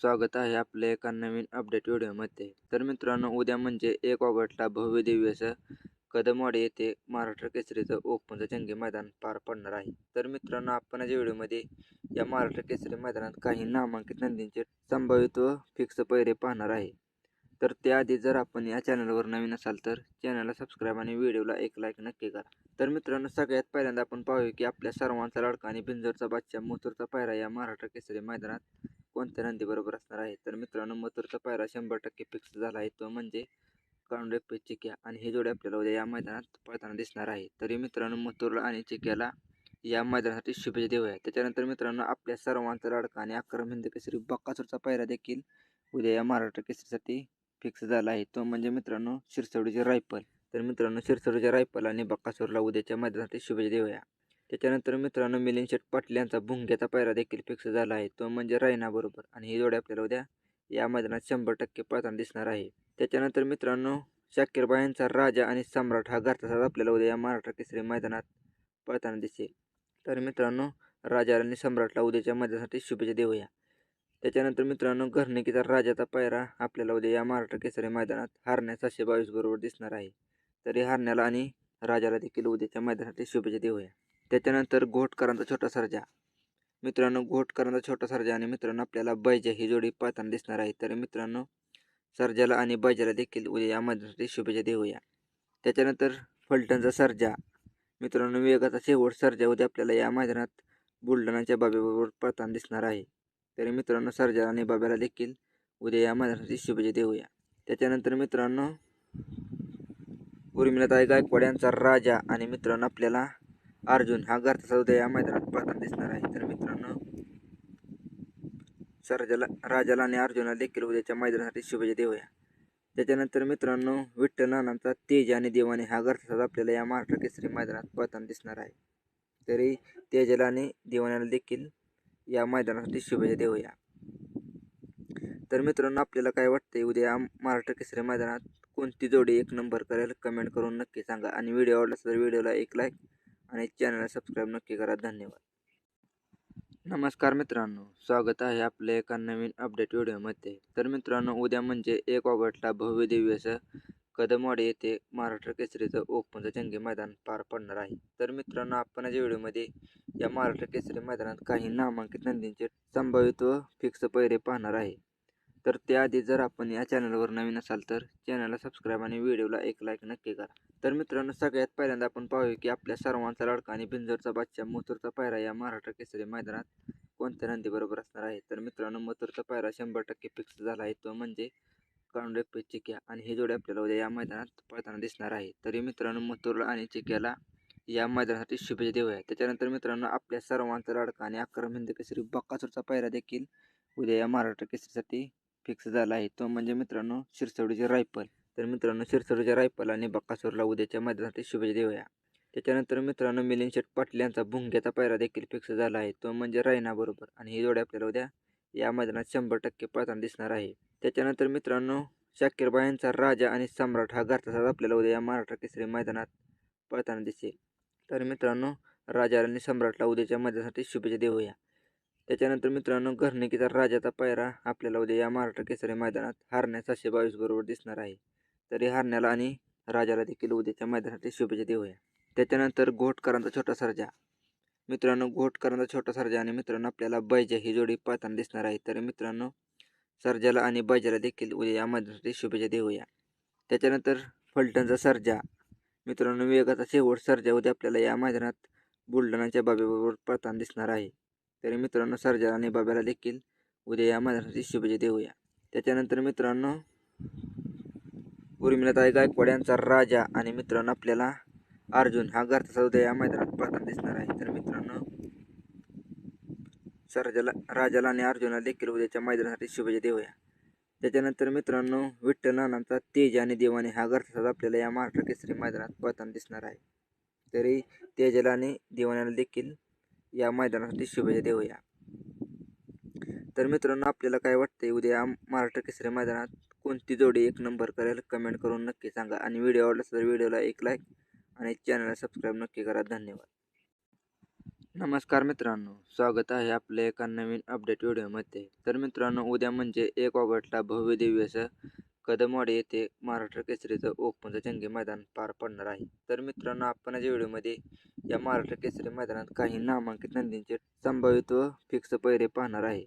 स्वागत आहे आपल्या एका नवीन अपडेट व्हिडिओमध्ये. तर मित्रांनो उद्या म्हणजे एक ऑगस्टला भव्य दिव्य कदमवाडी येथे महाराष्ट्र केसरीचं ओपनचं जंगी मैदान पार पडणार आहे. तर मित्रांनो आपण या व्हिडिओमध्ये या महाराष्ट्र केसरी मैदानात काही नामांकित नंदींचे संभावित व फिक्स पैरे पाहणार आहे. तर त्याआधी जर आपण या चॅनलवर नवीन असाल तर चॅनलला सबस्क्राईब आणि व्हिडिओला एक लाईक नक्की करा. तर मित्रांनो सगळ्यात पहिल्यांदा आपण पाहूया की आपल्या सर्वांचा लाडका आणि बिंजरचा बादशा मथुरचा पायरा या महाराष्ट्र केसरी मैदानात कोणत्या नंदीबरोबर असणार आहे? तर मित्रांनो मथुरचा पायरा शंभर टक्के फिक्स झाला आहे. तो म्हणजे कांडे पे चिक्या आणि हे जोडे आपल्याला उद्या या मैदानात पळताना दिसणार आहे. तरी मित्रांनो मथुरला आणि चिक्याला या मैदानासाठी शुभेच्छा देऊया. त्याच्यानंतर मित्रांनो आपल्या सर्वांचा लाडका आणि अक्रम हिंद केसरी बक्कासूरचा पायरा देखील उद्या या महाराष्ट्र केसरीसाठी फिक्स झाला आहे. तो म्हणजे मित्रांनो शिरसवडीचे रायफल. तर मित्रांनो शिरसवडीचे रायफल आणि बक्कासूरला उद्याच्या मैदानासाठी शुभेच्छा देऊया. त्याच्यानंतर मित्रांनो मिलिंद शेट पाटील यांचा भुंग्याचा पायरा देखील फिक्स झाला आहे. तो म्हणजे रायनाबरोबर आणि ही जोडी आपल्याला उद्या या मैदानात शंभर टक्के पळताना दिसणार आहे. त्याच्यानंतर मित्रांनो शाकीरबाई यांचा राजा आणि सम्राट हा घरचा आपल्याला उद्या या महाराष्ट्र केसरी मैदानात पळताना दिसेल. तर मित्रांनो राजा आणि सम्राटला उद्याच्या मैदानासाठी शुभेच्छा देऊया. त्याच्यानंतर मित्रांनो घरनिकीचा राजाचा पायरा आपल्याला उद्या या महाराष्ट्र केसरी मैदानात हारण्या सातशे बावीस बरोबर दिसणार आहे. तरी हारण्याला आणि राजाला देखील उद्याच्या मैदानासाठी शुभेच्छा देऊया. त्याच्यानंतर घोटकरांचा छोटा सर्जा. मित्रांनो घोटकरांचा छोटा सर्जा आणि मित्रांनो आपल्याला बैजा ही जोडी पाहताना दिसणार आहे. तर मित्रांनो सर्जाला आणि बैजाला देखील उद्या या मैदानासाठी शुभेच्छा देऊया. त्याच्यानंतर फलटणचा सर्जा. मित्रांनो वेगाचा शेवट सर्जा उद्या आपल्याला या मैदानात बुलढाणाच्या बाब्याबरोबर पळताना दिसणार आहे. तरी मित्रांनो सर्जा आणि बाब्याला देखील उद्या या मैदानासाठी शुभेच्छा देऊया. त्याच्यानंतर मित्रांनो उर्मिलाताई गायकवाड यांचा राजा आणि मित्रांनो आपल्याला अर्जुन हा घरचा उद्या या मैदानात पळताना दिसणार आहे. तर मित्रांनो सर्जाला राजाला आणि अर्जुनाला देखील उद्याच्या मैदानासाठी शुभेच्छा देऊया. त्याच्यानंतर मित्रांनो विठ्ठल नानांचा तेज आणि देवाने हा घरचा आपल्याला या महाराष्ट्र केसरी मैदानात पळताना दिसणार आहे. तरी तेजाला आणि देवाण्याला देखील या मैदानासाठी शुभेच्छा देऊया. तर मित्रांनो आपल्याला काय वाटतंय? उद्या या महाराष्ट्र केसरी मैदानात कोणती जोडी एक नंबर करेल? कमेंट करून नक्की सांगा. आणि व्हिडिओ आवडला तर व्हिडिओला एक लाईक आणि चॅनलला सबस्क्राईब नक्की करा. धन्यवाद. नमस्कार मित्रांनो स्वागत आहे आपल्या एका नवीन अपडेट व्हिडिओमध्ये. तर मित्रांनो उद्या म्हणजे एक ऑगस्टला भव्य दिव्य असं कदमवाडी येथे महाराष्ट्र केसरीचं ओपनचं जंगी मैदान पार पडणार आहे. तर मित्रांनो आपण या व्हिडिओमध्ये या महाराष्ट्र केसरी मैदानात काही नामांकित नंदींचे संभावित व फिक्स पैरे पाहणार आहे. तर त्याआधी जर आपण या चॅनलवर नवीन असाल तर चॅनलला सबस्क्राईब आणि व्हिडिओला एक लाईक नक्की करा. तर मित्रांनो सगळ्यात पहिल्यांदा आपण पाहूया की आपल्या सर्वांचा लाडका आणि बिंजरचा बादशाह मथुरचा पायरा या महाराष्ट्र केसरी मैदानात कोणत्या नंदीबरोबर असणार आहे? तर मित्रांनो मथुरचा पायरा शंभर टक्के फिक्स झाला आहे. तो म्हणजे कांडे पे चिक्या आणि हे जोडे आपल्याला उद्या या मैदानात पळताना दिसणार आहे. तरी मित्रांनो मथुरला आणि चिक्याला या मैदानासाठी शुभेच्छा देऊया. त्याच्यानंतर मित्रांनो आपल्या सर्वांचा लाडका आणि अक्रम हिंद केसरी बक्कासूरचा पायरा देखील उद्या या महाराष्ट्र केसरीसाठी फिक्स झाला आहे. तो म्हणजे मित्रांनो शिरसवडीचे रायफल. तर मित्रांनो शिरसवडीच्या रायफल आणि बक्कासूरला उद्याच्या मैदानातील शुभेच्छा देऊया. त्याच्यानंतर मित्रांनो मिलिंद शेठ पाटील यांचा भुंग्याचा पायरा देखील फिक्स झाला आहे. तो म्हणजे रायना बरोबर. आणि ही जोडी आपल्याला उद्या या मैदानात शंभर टक्के पळताना दिसणार आहे. त्याच्यानंतर मित्रांनो शाकीरबाई यांचा राजा आणि सम्राट हा घरचा आपल्याला उद्या या महाराष्ट्र केसरी मैदानात पळताना दिसेल. तर मित्रांनो राजा आणि सम्राटला उद्याच्या मैदानासाठी शुभेच्छा देऊया. त्याच्यानंतर मित्रांनो घरनिकीचा राजाचा पायरा आपल्याला उद्या या महाराष्ट्र केसरी मैदानात हारण्या सातशे बावीस बरोबर दिसणार आहे. तरी हारण्याला आणि राजाला देखील उद्याच्या मैदानासाठी शुभेच्छा देऊया. त्याच्यानंतर घोटकरांचा छोटा सर्जा. मित्रांनो घोटकरांचा छोटा सर्जा आणि मित्रांनो आपल्याला बैजा ही जोडी पाहताना दिसणार आहे. तर मित्रांनो सर्जाला आणि बैजाला देखील उद्या या मैदानासाठी शुभेच्छा देऊया. त्याच्यानंतर फलटणचा सर्जा. मित्रांनो वेगाचा शेवट सर्जा उद्या आपल्याला या मैदानात बुलढाणाच्या बाबीबरोबर पाहताना दिसणार आहे. तरी मित्रांनो सर्जा आणि बाब्याला देखील उद्या या मैदानासाठी शुभेच्छा देऊया. त्याच्यानंतर मित्रांनो उर्मिलाताई गायकवाड यांचा राजा आणि मित्रांनो आपल्याला अर्जुन हा घरचा उद्या या मैदानात पळताना दिसणार आहे. तर मित्रांनो सर्जाला राजाला आणि अर्जुनाला देखील उद्याच्या मैदानासाठी शुभेच्छा देऊया. त्याच्यानंतर मित्रांनो विठ्ठल नानांचा तेज आणि देवाने हा घरचा आपल्याला या महाराष्ट्र केसरी मैदानात पळताना दिसणार आहे. तरी तेजाला आणि देवाण्याला देखील या मैदानासाठी शुभेच्छा देऊया. तर मित्रांनो आपल्याला काय वाटतंय? उद्या महाराष्ट्र केसरी मैदानात कोणती जोडी एक नंबर करेल? कमेंट करून नक्की सांगा. आणि व्हिडिओ आवडला तर व्हिडिओला एक लाईक आणि चॅनलला सबस्क्राईब नक्की करा. धन्यवाद. नमस्कार मित्रांनो. स्वागत आहे आपल्या एका नवीन अपडेट व्हिडिओमध्ये तर मित्रांनो उद्या म्हणजे एक ऑगस्टला भव्य दिव्य असं कदमवाडी येथे महाराष्ट्र केसरीचं ओपनचं जंगी मैदान पार पडणार आहे. तर मित्रांनो आपण या व्हिडिओमध्ये या महाराष्ट्र केसरी मैदानात काही नामांकित नंदींचे संभावित व फिक्स पैरे पाहणार आहे.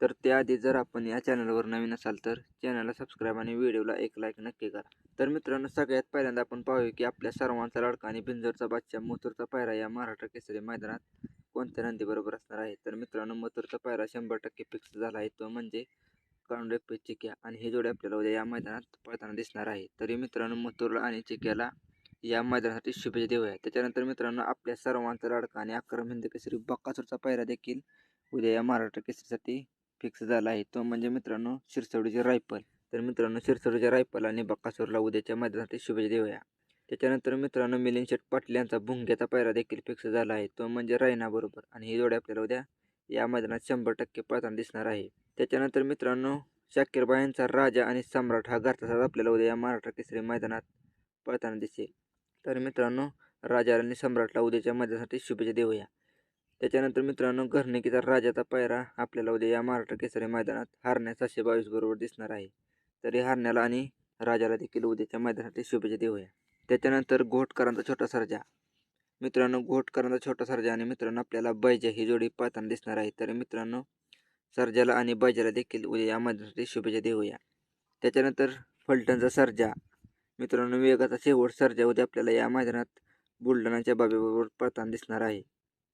तर त्याआधी जर आपण या चॅनलवर नवीन असाल तर चॅनलला सबस्क्राईब आणि व्हिडिओला एक लाईक नक्की करा. तर मित्रांनो सगळ्यात पहिल्यांदा आपण पाहूया की आपल्या सर्वांचा लाडका आणि बिंजरचा बादशाह मथुरचा पायरा या महाराष्ट्र केसरी मैदानात कोणत्या नंदीबरोबर असणार आहे? तर मित्रांनो मथुरचा पायरा शंभर टक्के फिक्स झाला आहे. तो म्हणजे कांडे चिक्या आणि हे जोडे आपल्याला उद्या या मैदानात पळताना दिसणार आहे. तरी मित्रांनो मथुरला आणि चिक्याला या मैदानासाठी शुभेच्छा देऊया. त्याच्यानंतर मित्रांनो आपल्या सर्वांचा लाडका आणि अक्रम हिंद केसरी बक्कासूरचा पायरा देखील उद्या या महाराष्ट्र केसरीसाठी फिक्स झाला आहे. तो म्हणजे मित्रांनो शिरसवडीचे रायफल. तर मित्रांनो शिरसवडीच्या रायफल आणि बक्कासूरला उद्याच्या मैदानासाठी शुभेच्छा देऊया. त्याच्यानंतर मित्रांनो मिलिंद शेठ पाटील यांचा भुंग्याचा पायरा देखील फिक्स झाला आहे. तो म्हणजे रायना बरोबर. आणि ही जोडी आपल्याला उद्या या मैदानात शंभर टक्के पळताना दिसणार आहे. त्याच्यानंतर मित्रांनो शाकीरबाई यांचा राजा आणि सम्राट हा घरचा आपल्याला उद्या या महाराष्ट्र केसरी मैदानात पळताना दिसेल. तर मित्रांनो राजा आणि सम्राटला उद्याच्या मैदानासाठी शुभेच्छा देऊया. त्याच्यानंतर मित्रांनो घरनिकीचा राजाचा पायरा आपल्याला उद्या या महाराष्ट्र केसरी मैदानात हारण्या सातशे बावीस बरोबर दिसणार आहे. तरी हारण्याला आणि राजाला देखील उद्याच्या मैदानासाठी शुभेच्छा देऊया. त्याच्यानंतर घोटकरांचा छोटा सर्जा. मित्रांनो घोटकरांचा छोटा सर्जा आणि मित्रांनो आपल्याला बैजा ही जोडी पाहताना दिसणार आहे. तर मित्रांनो सर्जाला आणि बैजाला देखील उद्या या मैदानासाठी शुभेच्छा देऊया. त्याच्यानंतर फलटणचा सर्जा. मित्रांनो वेगाचा शेवट सर्जा उद्या आपल्याला या मैदानात बुलढाणाच्या बाब्याबरोबर पळताना दिसणार आहे.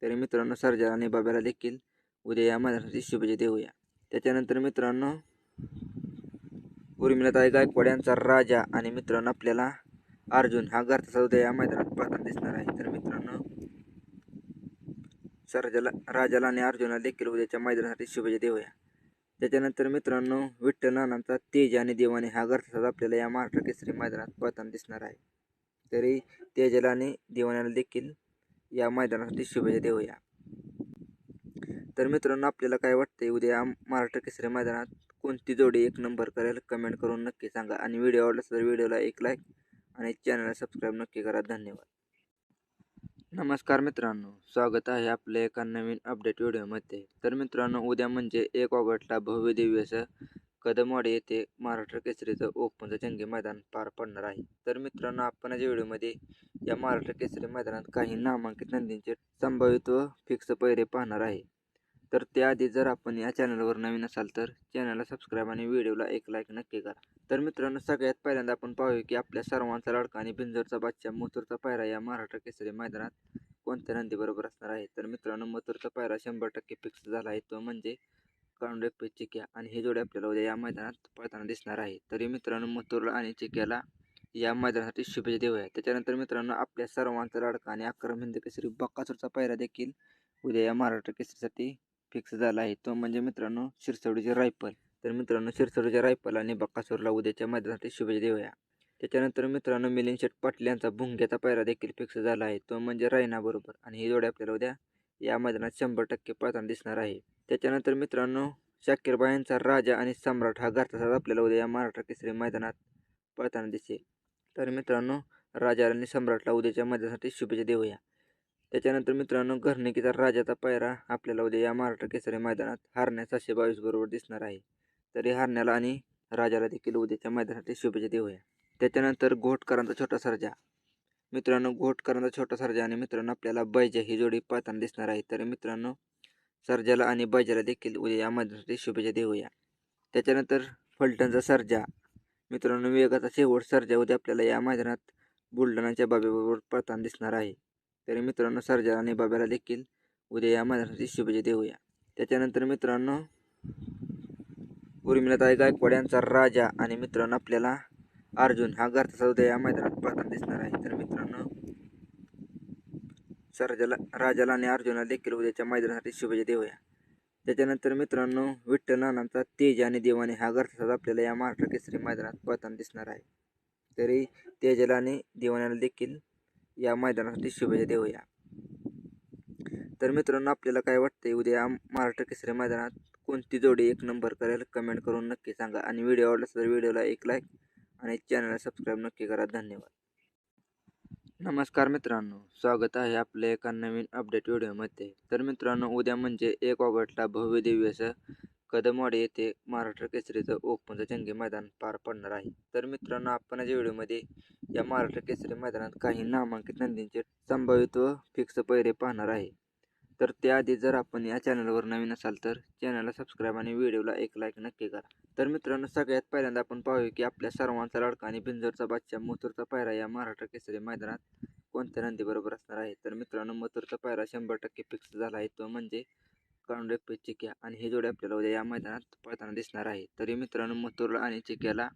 तरी मित्रांनो सर्जा आणि बाब्याला देखील उद्या या मैदानासाठी शुभेच्छा देऊया. त्याच्यानंतर मित्रांनो उर्मिलाताई गायकवाड यांचा राजा आणि मित्रांनो आपल्याला अर्जुन हा घरचा उद्या या मैदानात पाहताना दिसणार आहे. तर मित्रांनो सर्जाला राजाला आणि अर्जुनाला देखील उद्याच्या मैदानासाठी शुभेच्छा देऊया. त्याच्यानंतर मित्रांनो विठ्ठल नानांचा तेज आणि देवाने हा घरचा आपल्याला या महाराष्ट्र केसरी मैदानात पळताना दिसणार आहे. तरी तेजाला आणि देवाण्याला देखील या मैदानासाठी शुभेच्छा देऊया. तर मित्रांनो आपल्याला काय वाटतंय? उद्या महाराष्ट्र केसरी मैदानात कोणती जोडी एक नंबर करेल? कमेंट करून नक्की सांगा. आणि व्हिडिओ आवडला तर व्हिडिओला एक लाईक आणि चॅनलला सबस्क्राईब नक्की करा. धन्यवाद. नमस्कार मित्रांनो. स्वागत आहे आपल्या एका नवीन अपडेट व्हिडिओमध्ये तर मित्रांनो उद्या म्हणजे एक ऑगस्टला भव्य दिव्य असं कदमवाडी येथे महाराष्ट्र केसरीचं ओपनचं जंगी मैदान पार पडणार आहे. तर मित्रांनो आपण या व्हिडिओमध्ये या महाराष्ट्र केसरी मैदानात काही नामांकित नंदींचे संभावित व फिक्स पैरे पाहणार आहे. तर त्याआधी जर आपण या चॅनलवर नवीन असाल तर चॅनलला सबस्क्राईब आणि व्हिडिओला एक लाईक नक्की करा. तर मित्रांनो सगळ्यात पहिल्यांदा आपण पाहूया की आपल्या सर्वांचा लाडका आणि बिंजरचा बादशाह मथुरचा पायरा या महाराष्ट्र केसरी मैदानात कोणत्या नंदीबरोबर असणार आहे? तर मित्रांनो मथुरचा पायरा शंभर टक्के फिक्स झाला आहे. तो म्हणजे कांडे चिक्या आणि हे जोडे आपल्याला उद्या या मैदानात पळताना दिसणार आहे. तरी मित्रांनो मथुरला आणि चिक्याला या मैदानासाठी शुभेच्छा देऊया. त्याच्यानंतर मित्रांनो आपल्या सर्वांचा लाडका आणि अक्रम हिंद केसरी बक्कासूरचा पायरा देखील उद्या या महाराष्ट्र केसरीसाठी फिक्स झाला आहे. तो म्हणजे मित्रांनो शिरसवडीचे रायफल. तर मित्रांनो शिरसवडीच्या रायफल आणि बक्कासूरला उद्याच्या मैदानासाठी शुभेच्छा देऊया. त्याच्यानंतर मित्रांनो मिलिंद शेठ पाटील यांचा भुंग्याचा पायरा देखील फिक्स झाला आहे. तो म्हणजे रायनाबरोबर आणि ही जोडी आपल्याला उद्या या मैदानात शंभर टक्के पळताना दिसणार आहे. त्याच्यानंतर मित्रांनो शाकीरबाई यांचा राजा आणि सम्राट हा घरचा आपल्याला उद्या या महाराष्ट्र केसरी मैदानात पळताना दिसेल. तर मित्रांनो राजा आणि सम्राटला उद्याच्या मैदानासाठी शुभेच्छा देऊया. त्याच्यानंतर मित्रांनो घरणिकीचा राजाचा पायरा आपल्याला उद्या या महाराष्ट्र केसरी मैदानात हारण्या सातशे बावीस बरोबर दिसणार आहे. तरी हारण्याला आणि राजाला देखील उद्याच्या मैदानासाठी शुभेच्छा देऊया. त्याच्यानंतर घोटकरांचा छोटा सर्जा. मित्रांनो घोटकरांचा छोटा सर्जा आणि मित्रांनो आपल्याला बैजा ही जोडी पाहताना दिसणार आहे. तर मित्रांनो सर्जाला आणि बैजाला देखील उद्या या मैदानासाठी शुभेच्छा देऊया. त्याच्यानंतर फलटणचा सर्जा. मित्रांनो वेगाचा शेवट सर्जा उद्या आपल्याला या मैदानात बुलढाणाच्या बाबीबरोबर पळताना दिसणार आहे. तरी मित्रांनो सर्जा आणि बाब्याला देखील उद्या या मैदानासाठी शुभेच्छा देऊया. त्याच्यानंतर मित्रांनो उर्मिलाताई गायकवाड यांचा राजा आणि मित्रांनो आपल्याला अर्जुन हा घरचा उद्या या मैदानात पळताना दिसणार आहे. तर मित्रांनो सर्जाला राजाला आणि अर्जुनाला देखील उद्याच्या मैदानासाठी शुभेच्छा देऊया. त्याच्यानंतर मित्रांनो विठ्ठल नानांचा तेज आणि देवाने हा घरचा आपल्याला या महाराष्ट्र केसरी मैदानात पळताना दिसणार आहे. तरी तेजाला आणि देवाण्याला देखील या मैदानासाठी शुभेच्छा देऊया. तर मित्रांनो आपल्याला काय वाटतंय? उद्या महाराष्ट्र केसरी मैदानात कोणती जोडी एक नंबर करेल? कमेंट करून नक्की सांगा. आणि व्हिडिओ आवडला तर व्हिडिओला एक लाईक आणि चॅनलला सबस्क्राईब नक्की करा. धन्यवाद. नमस्कार मित्रांनो. स्वागत आहे आपल्या एका नवीन अपडेट व्हिडिओमध्ये तर मित्रांनो उद्या म्हणजे एक ऑगस्टला भव्य दिव्य असं कदमवाडी येथे महाराष्ट्र केसरीचं ओपनचं जंगी मैदान पार पडणार आहे. तर मित्रांनो आपण आज व्हिडिओमध्ये या महाराष्ट्र केसरी मैदानात काही नामांकित नंदींचे संभावित व फिक्स पैरे पाहणार आहे. तर त्याआधी जर आपण या चॅनलवर नवीन असाल तर चॅनलला सबस्क्राईब आणि व्हिडिओला एक लाईक नक्की करा. तर मित्रांनो सगळ्यात पहिल्यांदा आपण पाहूया की आपल्या सर्वांचा लाडका आणि बिंजरचा बादशाह मथुरचा पायरा या महाराष्ट्र केसरी मैदानात कोणत्या नंदीबरोबर असणार आहे? तर मित्रांनो मथुरचा पायरा शंभर टक्के फिक्स झाला आहे. तो म्हणजे काउंडे चिक्या. आणि हे जोडे आपल्याला उद्या या मैदानात पळताना दिसणार आहे. तरी मित्रांनो मथुरला आणि चिक्याला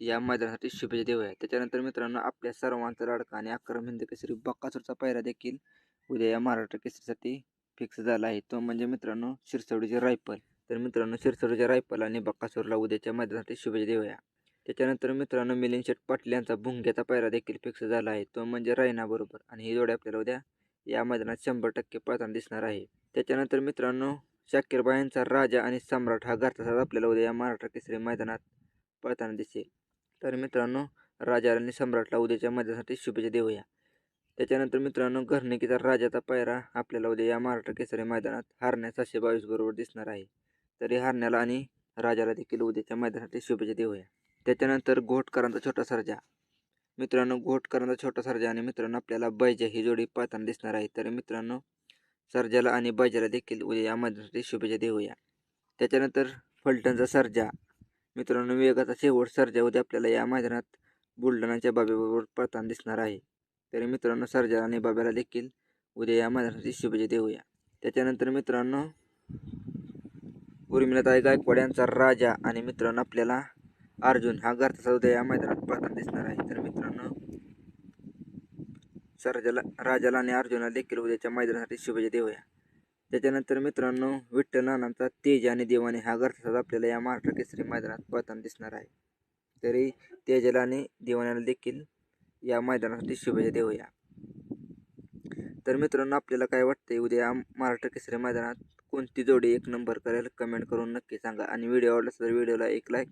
या मैदानासाठी शुभेच्छा देऊया. त्याच्यानंतर मित्रांनो आपल्या सर्वांचा लाडका आणि अकरा हिंद केसरी बक्कासूरचा पायरा देखील उद्या या महाराष्ट्र केसरीसाठी फिक्स झाला आहे. तो म्हणजे मित्रांनो शिरसवडीचे रायफल. तर मित्रांनो शिरसवडीच्या रायफल आणि बक्कासूरला उद्याच्या मैदानासाठी शुभेच्छा देऊया. त्याच्यानंतर मित्रांनो मिलिंद शेठ पाटील यांचा भुंग्याचा पायरा देखील फिक्स झाला आहे. तो म्हणजे रायनाबरोबर आणि ही जोडी आपल्याला उद्या या मैदानात शंभर टक्के पळताना दिसणार आहे. त्याच्यानंतर मित्रांनो शाकीरबाई यांचा राजा आणि सम्राट हा घरचा आपल्याला उद्या या महाराष्ट्र केसरी मैदानात पळताना दिसेल. तर मित्रांनो राजा आणि सम्राटला उद्याच्या मैदानासाठी शुभेच्छा देऊया. त्याच्यानंतर मित्रांनो घरनिकीचा राजाचा पायरा आपल्याला उद्या या महाराष्ट्र केसरी मैदानात हारण्या सातशे बावीस बरोबर दिसणार आहे. तरी हारण्याला आणि राजाला देखील उद्याच्या मैदानासाठी शुभेच्छा देऊया. त्याच्यानंतर घोटकरांचा छोटा सर्जा. मित्रांनो घोटकरांचा छोटा सर्जा आणि मित्रांनो आपल्याला बैजा ही जोडी पाहताना दिसणार आहे. तर मित्रांनो सर्जाला आणि बाजाला देखील उद्या या मैदानासाठी शुभेच्छा देऊया. त्याच्यानंतर फलटणचा सर्जा. मित्रांनो वेगाचा शेवट सर्जा उद्या आपल्याला या मैदानात बुलढाणाच्या बाब्याबरोबर पडताना दिसणार आहे. तरी मित्रांनो सर्जा आणि बाब्याला देखील उद्या या मैदानासाठी शुभेच्छा देऊया. त्याच्यानंतर मित्रांनो उर्मिलाताई गायकवाड यांचा राजा आणि मित्रांनो आपल्याला अर्जुन हा घरचा उद्या या मैदानात पडताना दिसणार आहे. तर मित्रांनो सरजाला राजाला आणि अर्जुना देखील उद्याच्या मैदानासाठी शुभेच्छा देऊया. त्याच्यानंतर मित्रांनो विठ्ठल नानांचा तेज आणि देवाने हा घरचा आपल्याला या महाराष्ट्र केसरी मैदानात पळताना दिसणार आहे. तरी तेजाला आणि देवाण्याला देखील या मैदानासाठी शुभेच्छा देऊया. तर मित्रांनो आपल्याला काय वाटतंय? उद्या महाराष्ट्र केसरी मैदानात कोणती जोडी एक नंबर करेल? कमेंट करून नक्की सांगा. आणि व्हिडिओ आवडला तर व्हिडिओला एक लाईक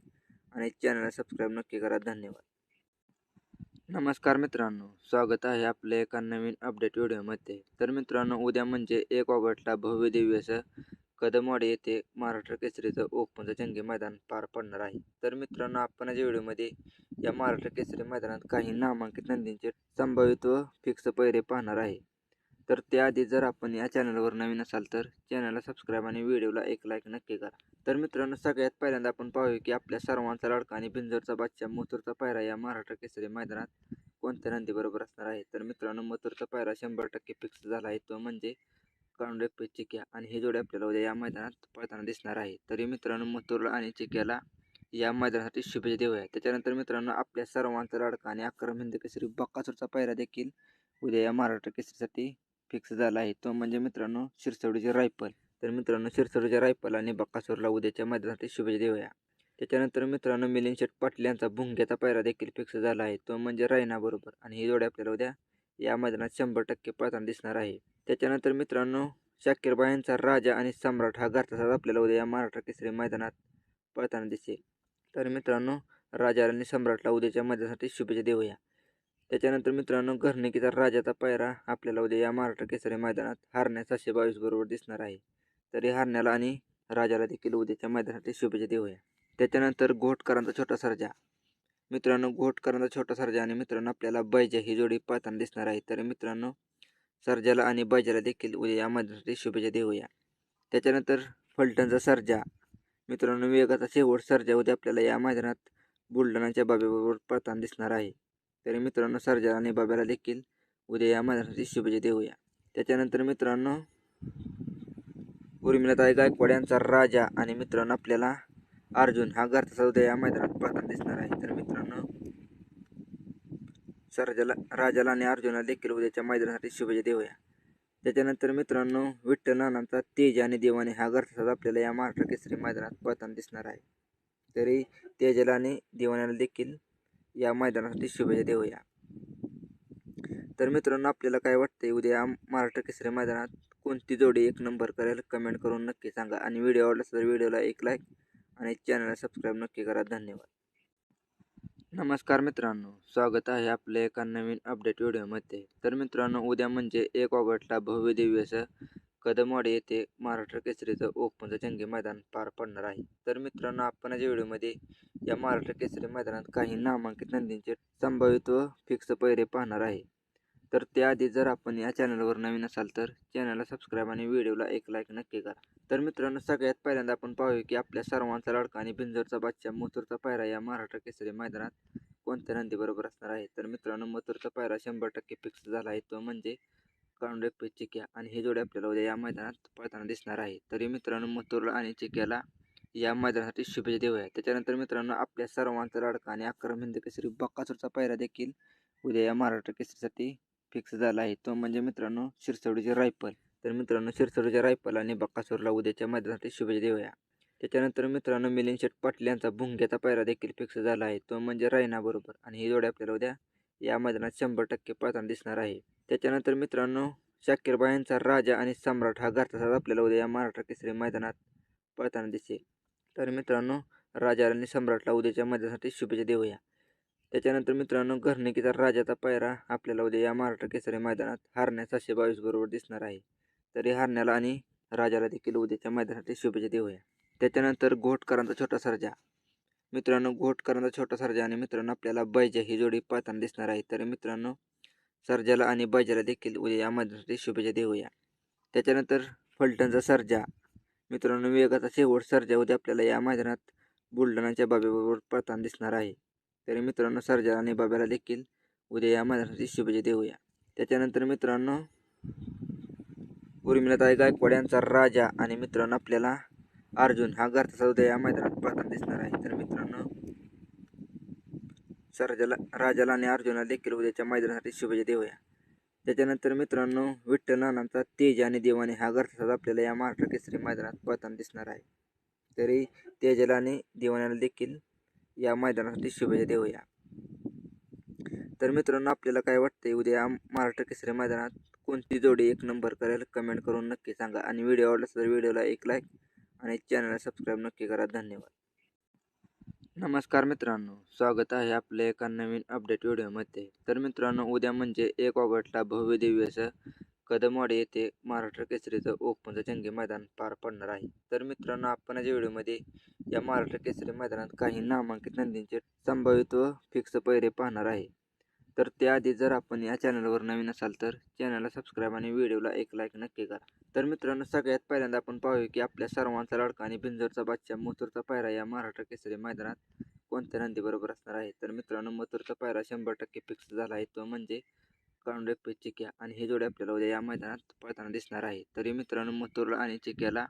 आणि चॅनलला सबस्क्राईब नक्की करा. धन्यवाद. नमस्कार मित्रांनो स्वागत आहे आपल्या एका नवीन अपडेट व्हिडिओमध्ये. तर मित्रांनो उद्या म्हणजे एक ऑगस्टला भव्य दिव्यस असं कदमवाडी येथे महाराष्ट्र केसरीचं ओपनचं जंगी मैदान पार पडणार आहे. तर मित्रांनो आपण या व्हिडिओमध्ये या महाराष्ट्र केसरी मैदानात काही नामांकित नंदींचे संभावित व फिक्स पैरे पाहणार आहे. तर त्याआधी जर आपण या चॅनलवर नवीन असाल तर चॅनलला सबस्क्राईब आणि व्हिडिओला एक लाईक नक्की करा. तर मित्रांनो सगळ्यात पहिल्यांदा आपण पाहूया की आपल्या सर्वांचा लाडका आणि बिंजरचा बादशाह मथुरचा पायरा या महाराष्ट्र केसरी मैदानात कोणत्या नंदीबरोबर असणार आहे? तर मित्रांनो मथुरचा पायरा शंभर टक्के फिक्स झाला आहे. तो म्हणजे काउंडे चिक्या आणि हे जोडे आपल्याला उद्या या मैदानात पळताना दिसणार आहे. तरी मित्रांनो मथुरला आणि चिक्याला या मैदानासाठी शुभेच्छा देऊया. त्याच्यानंतर मित्रांनो आपल्या सर्वांचा लाडका आणि अक्रम हिंद केसरी बक्कासूरचा पायरा देखील उद्या या महाराष्ट्र केसरीसाठी फिक्स झाला आहे. तो म्हणजे मित्रांनो शिरसवडीचे रायफल. तर मित्रांनो शिरसवडीच्या रायफल आणि बक्कासूरला उद्याच्या मैदानासाठी शुभेच्छा देऊया. त्याच्यानंतर मित्रांनो मिलिंद शेठ पाटील यांचा भुंग्याचा पायरा देखील फिक्स झाला आहे. तो म्हणजे रायनाबरोबर आणि ही जोडी आपल्याला उद्या या मैदानात शंभर टक्के पळताना दिसणार आहे. त्याच्यानंतर मित्रांनो शाकीरबाई यांचा राजा आणि सम्राट हा घरचा आपल्याला उद्या या महाराष्ट्र केसरी मैदानात पळताना दिसेल. तर मित्रांनो राजा आणि सम्राटला उद्याच्या मैदानासाठी शुभेच्छा देऊया. त्याच्यानंतर मित्रांनो घरनिकीचा राजाचा पायरा आपल्याला उद्या या महाराष्ट्र केसरी मैदानात हारण्या सातशे बावीस बरोबर दिसणार आहे. तरी हारण्याला आणि राजाला देखील उद्याच्या मैदानासाठी शुभेच्छा देऊया. त्याच्यानंतर घोटकरांचा छोटा सर्जा. मित्रांनो घोटकरांचा छोटा सर्जा आणि मित्रांनो आपल्याला बैजा ही जोडी पाहताना दिसणार आहे. तर मित्रांनो सर्जाला आणि बैजाला देखील उद्या या मैदानासाठी शुभेच्छा देऊया. त्याच्यानंतर फलटणचा सर्जा. मित्रांनो वेगाचा शेवट सर्जा उद्या आपल्याला या मैदानात बुलढाणाच्या बाबीबरोबर पाहताना दिसणार आहे. तरी मित्रांनो सर्जा आणि बाब्याला देखील उद्या या मैदानासाठी शुभेच्छा देऊया. त्याच्यानंतर मित्रांनो उर्मिलाताई गायकवाड यांचा राजा आणि मित्रांनो आपल्याला अर्जुन हा घरचा उद्या या मैदानात पळताना दिसणार आहे. तर मित्रांनो सर्जाला राजाला आणि अर्जुनला देखील उद्याच्या मैदानासाठी शुभेच्छा देऊया. त्याच्यानंतर मित्रांनो विठ्ठल नानांचा तेज आणि देवाने हा घरचा आपल्याला या महाराष्ट्र केसरी मैदानात पळताना दिसणार आहे. तरी तेजाला आणि देवाण्याला देखील या मैदानासाठी शुभेच्छा देऊया. तर मित्रांनो आपल्याला काय वाटतंय? उद्या महाराष्ट्र केसरी मैदानात कोणती जोडी एक नंबर करेल? कमेंट करून नक्की सांगा. आणि व्हिडिओ आवडला तर व्हिडिओला एक लाईक आणि चॅनलला सबस्क्राईब नक्की करा. धन्यवाद. नमस्कार मित्रांनो. स्वागत आहे आपल्या एका नवीन अपडेट व्हिडिओमध्ये तर मित्रांनो उद्या म्हणजे एक ऑगस्टला भव्य दिव्य असं कदमवाडी येथे महाराष्ट्र केसरीचं ओपनचं जंगी मैदान पार पडणार आहे. तर मित्रांनो आपण या व्हिडिओमध्ये या महाराष्ट्र केसरी मैदानात काही नामांकित नंदींचे संभावित व फिक्स पैरे पाहणार आहे. तर त्याआधी जर आपण या चॅनलवर नवीन असाल तर चॅनलला सबस्क्राईब आणि व्हिडिओला एक लाईक नक्की करा. तर मित्रांनो सगळ्यात पहिल्यांदा आपण पाहूया की आपल्या सर्वांचा लाडका आणि बिंजरचा बादशाह मथुरचा पायरा या महाराष्ट्र केसरी मैदानात कोणत्या नंदीबरोबर असणार आहे? तर मित्रांनो मथुरचा पायरा शंभर टक्के फिक्स झाला आहे. तो म्हणजे काउंडेप चिक्या आणि हे जोडे आपल्याला उद्या या मैदानात पळताना दिसणार आहे. तरी मित्रांनो मथुरला आणि चिक्याला या मैदानासाठी शुभेच्छा देऊया. त्याच्यानंतर मित्रांनो आपल्या सर्वांचा लाडका आणि अक्रम हिंद केसरी बक्कासूरचा पायरा देखील उद्या या महाराष्ट्र केसरीसाठी फिक्स झाला आहे. तो म्हणजे मित्रांनो शिरसवडीचे रायफल. तर मित्रांनो शिरसवडीच्या रायफल आणि बक्कासूरला उद्याच्या मैदानासाठी शुभेच्छा देऊया. त्याच्यानंतर मित्रांनो मिलिंद शेठ पाटील यांचा भुंग्याचा पायरा देखील फिक्स झाला आहे. तो म्हणजे रायना बरोबर. आणि ही जोडी आपल्याला उद्या या मैदानात शंभर टक्के पळताना दिसणार आहे. त्याच्यानंतर मित्रांनो शाकीरबाई यांचा राजा आणि सम्राट हा घरचा आपल्याला उद्या या महाराष्ट्र केसरी मैदानात पळताना दिसेल. तर मित्रांनो राजा आणि सम्राटला उद्याच्या मैदानासाठी शुभेच्छा देऊया. त्याच्यानंतर मित्रांनो घरनिकीचा राजाचा पायरा आपल्याला उद्या या महाराष्ट्र केसरी मैदानात हारण्या सातशे बावीस बरोबर दिसणार आहे. तरी हारण्याला आणि राजाला देखील उद्याच्या मैदानासाठी शुभेच्छा देऊया. त्याच्यानंतर घोटकरांचा छोटा सर्जा. मित्रांनो घोटकरांचा छोटा सर्जा आणि मित्रांनो आपल्याला बैजा ही जोडी पाहताना दिसणार आहे. तर मित्रांनो सर्जाला आणि बैजाला देखील उद्या या मैदानासाठी शुभेच्छा देऊया. त्याच्यानंतर फलटणचा सर्जा. मित्रांनो वेगाचा शेवट सर्जा उद्या आपल्याला या मैदानात बुलढाणाच्या बाबेबरोबर पळताना दिसणार आहे. तरी मित्रांनो सर्जा आणि बाब्याला देखील उद्या या मैदानासाठी शुभेच्छा देऊया. त्याच्यानंतर मित्रांनो उर्मिलाताई गायकवाड यांचा राजा आणि मित्रांनो आपल्याला अर्जुन हा घरचा उद्या या मैदानात पळताना दिसणार आहे. तर मित्रांनो सर्जाला राजाला आणि अर्जुनाला देखील उद्याच्या मैदानासाठी शुभेच्छा देऊया. त्याच्यानंतर मित्रांनो विठ्ठल नानांचा तेज आणि देवाने हा घरचा आपल्याला या महाराष्ट्र केसरी मैदानात पळताना दिसणार आहे. तरी तेजाला आणि देवाण्याला देखील या मैदानासाठी शुभेच्छा देऊया. तर मित्रांनो आपल्याला काय वाटतंय? उद्या महाराष्ट्र केसरी मैदानात कोणती जोडी एक नंबर करेल? कमेंट करून नक्की सांगा. आणि व्हिडिओ आवडला तर व्हिडिओला एक लाईक आणि चॅनलला सबस्क्राईब नक्की करा. धन्यवाद. नमस्कार मित्रांनो. स्वागत आहे आपल्या एका नवीन अपडेट व्हिडिओमध्ये तर मित्रांनो उद्या म्हणजे एक ऑगस्टला भव्य दिव्य असं कदमवाडी येथे महाराष्ट्र केसरीचं ओपनचं जंगी मैदान पार पडणार आहे. तर मित्रांनो आपण या व्हिडिओमध्ये या महाराष्ट्र केसरी मैदानात काही नामांकित नंदींचे संभावित व फिक्स पैरे पाहणार आहे. तर त्याआधी जर आपण या चॅनलवर नवीन असाल तर चॅनलला सबस्क्राईब आणि व्हिडिओला एक लाईक नक्की करा. तर मित्रांनो सगळ्यात पहिल्यांदा आपण पाहूया की आपल्या सर्वांचा लाडका आणि बिंजरचा बादशाह मथुरचा पायरा या महाराष्ट्र केसरी मैदानात कोणत्या नंदीबरोबर असणार आहे? तर मित्रांनो मथुरचा पायरा शंभर टक्के फिक्स झाला आहे. तो म्हणजे काउंडेप चिक्या आणि हे जोडे आपल्याला उद्या या मैदानात पळताना दिसणार आहे. तरी मित्रांनो मथुरला आणि चिक्याला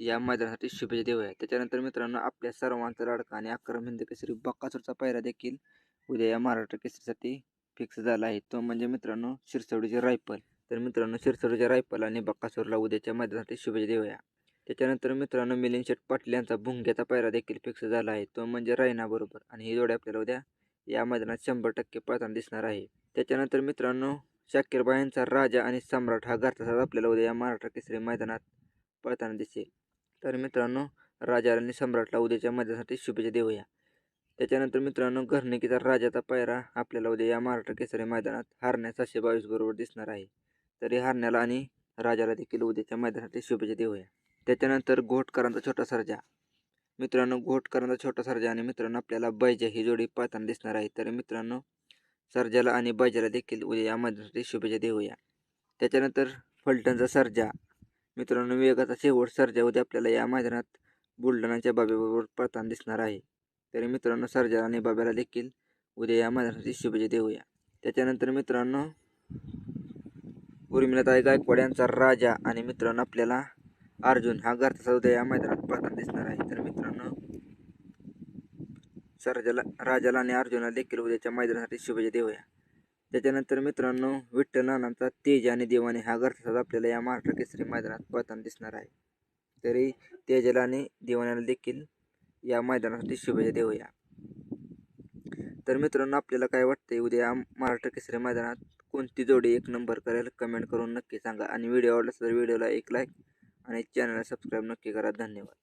या मैदानासाठी शुभेच्छा देऊया. त्याच्यानंतर मित्रांनो आपल्या सर्वांचा लाडका आणि अक्रम हिंद केसरी बक्कासूरचा पायरा देखील उद्या या महाराष्ट्र केसरीसाठी फिक्स झाला आहे. तो म्हणजे मित्रांनो शिरसवडीचे रायफल. तर मित्रांनो शिरसवडीच्या रायफल आणि बक्कासूरला उद्याच्या मैदानासाठी शुभेच्छा देऊया. त्याच्यानंतर मित्रांनो मिलिंद शेठ पाटील यांचा भुंग्याचा पायरा देखील फिक्स झाला आहे. तो म्हणजे रायनाबरोबर आणि ही जोडी आपल्याला उद्या या मैदानात शंभर टक्के पळताना दिसणार आहे. त्याच्यानंतर मित्रांनो शाकीरबाई यांचा राजा आणि सम्राट हा घरचा आपल्याला उद्या या महाराष्ट्र केसरी मैदानात पळताना दिसेल. तर मित्रांनो राजा आणि सम्राटला उद्याच्या मैदानासाठी शुभेच्छा देऊया. त्याच्यानंतर मित्रांनो घरणिकीचा राजाचा पायरा आपल्याला उद्या या महाराष्ट्र केसरी मैदानात हारण्या सातशे बावीस बरोबर दिसणार आहे. तरी हारण्याला आणि राजाला देखील उद्याच्या मैदानातील शुभेच्छा देऊया. त्याच्यानंतर घोटकरांचा छोटा सर्जा. मित्रांनो घोटकरांचा छोटा सर्जा आणि मित्रांनो आपल्याला बैजा ही जोडी पाहताना दिसणार आहे. तर मित्रांनो सर्जाला आणि बैजाला देखील उद्या या मैदानासाठी शुभेच्छा देऊया. त्याच्यानंतर फलटणचा सर्जा. मित्रांनो वेगाचा शेवट सर्जा उद्या आपल्याला या मैदानात बुलढाणाच्या बाबीबरोबर पळताना दिसणार आहे. तरी मित्रांनो सर्जा आणि बाब्याला देखील उद्या या मैदानासाठी शुभेच्छा देऊया. त्याच्यानंतर मित्रांनो उर्मिलाताई गायकवाड यांचा राजा आणि मित्रांनो आपल्याला अर्जुन हा घरचा उद्या या मैदानात पळताना दिसणार आहे. तर मित्रांनो सर्जाला राजाला आणि अर्जुनाला देखील उद्याच्या मैदानासाठी शुभेच्छा देऊया. त्याच्यानंतर मित्रांनो विठ्ठल नानांचा तेज आणि देवाने हा घरचा आपल्याला या महाराष्ट्र केसरी मैदानात पळताना दिसणार आहे. तरी तेजाला आणि देवाण्याला देखील या मैदानासाठी शुभेच्छा देऊया. तर मित्रांनो आपल्याला काय वाटतंय? उद्या महाराष्ट्र केसरी मैदानात कोणती जोडी एक नंबर करेल? कमेंट करून नक्की सांगा. आणि व्हिडिओ आवडला तर व्हिडिओला एक लाईक आणि चॅनलला सबस्क्राईब नक्की करा. धन्यवाद.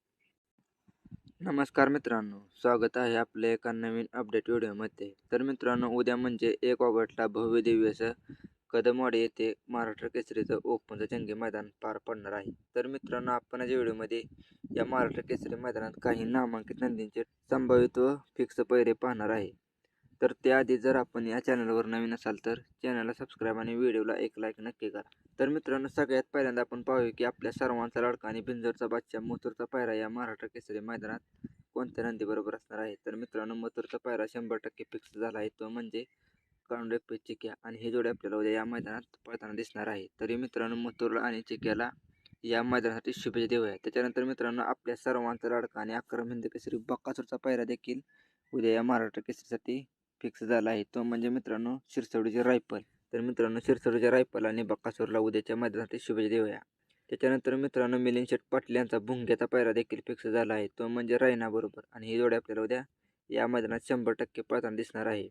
नमस्कार मित्रांनो. स्वागत आहे आपल्या एका नवीन अपडेट व्हिडिओमध्ये तर मित्रांनो उद्या म्हणजे एक ऑगस्टला भव्य दिव्य असं कदमवाडी येथे महाराष्ट्र केसरीचं ओपनचं जंगी मैदान पार पडणार आहे. तर मित्रांनो आपण या व्हिडिओमध्ये या महाराष्ट्र केसरी मैदानात काही नामांकित नंदींचे संभावित व फिक्स पैरे पाहणार आहे. तर त्याआधी जर आपण या चॅनलवर नवीन असाल तर चॅनलला सबस्क्राईब आणि व्हिडिओला एक लाईक नक्की करा. तर मित्रांनो सगळ्यात पहिल्यांदा आपण पाहूया की आपल्या सर्वांचा लाडका आणि बिंजरचा बादशाह मथुरचा पायरा या महाराष्ट्र केसरी मैदानात कोणत्या नंदीबरोबर असणार आहे? तर मित्रांनो मथुरचा पायरा शंभर टक्के फिक्स झाला आहे. तो म्हणजे कांडे पे चिक्या आणि हे जोडे आपल्याला उद्या या मैदानात पळताना दिसणार आहे. तरी मित्रांनो मथुरला आणि चिक्याला या मैदानासाठी शुभेच्छा देऊया. त्याच्यानंतर मित्रांनो आपल्या सर्वांचा लाडका आणि अक्रम हिंद केसरी बक्कासूरचा पायरा देखील उद्या या महाराष्ट्र केसरीसाठी फिक्स झाला आहे. तो म्हणजे मित्रांनो शिरसवडीचे रायफल. तर मित्रांनो शिरसवडीच्या रायफल आणि बक्कासूरला उद्याच्या मैदानासाठी शुभेच्छा देऊया. त्याच्यानंतर मित्रांनो मिलिंद शेठ पाटील यांचा भुंग्याचा पायरा देखील फिक्स झाला आहे. तो म्हणजे रायना बरोबर. आणि ही जोडी आपल्याला उद्या या मैदानात शंभर टक्के पळताना दिसणार आहे.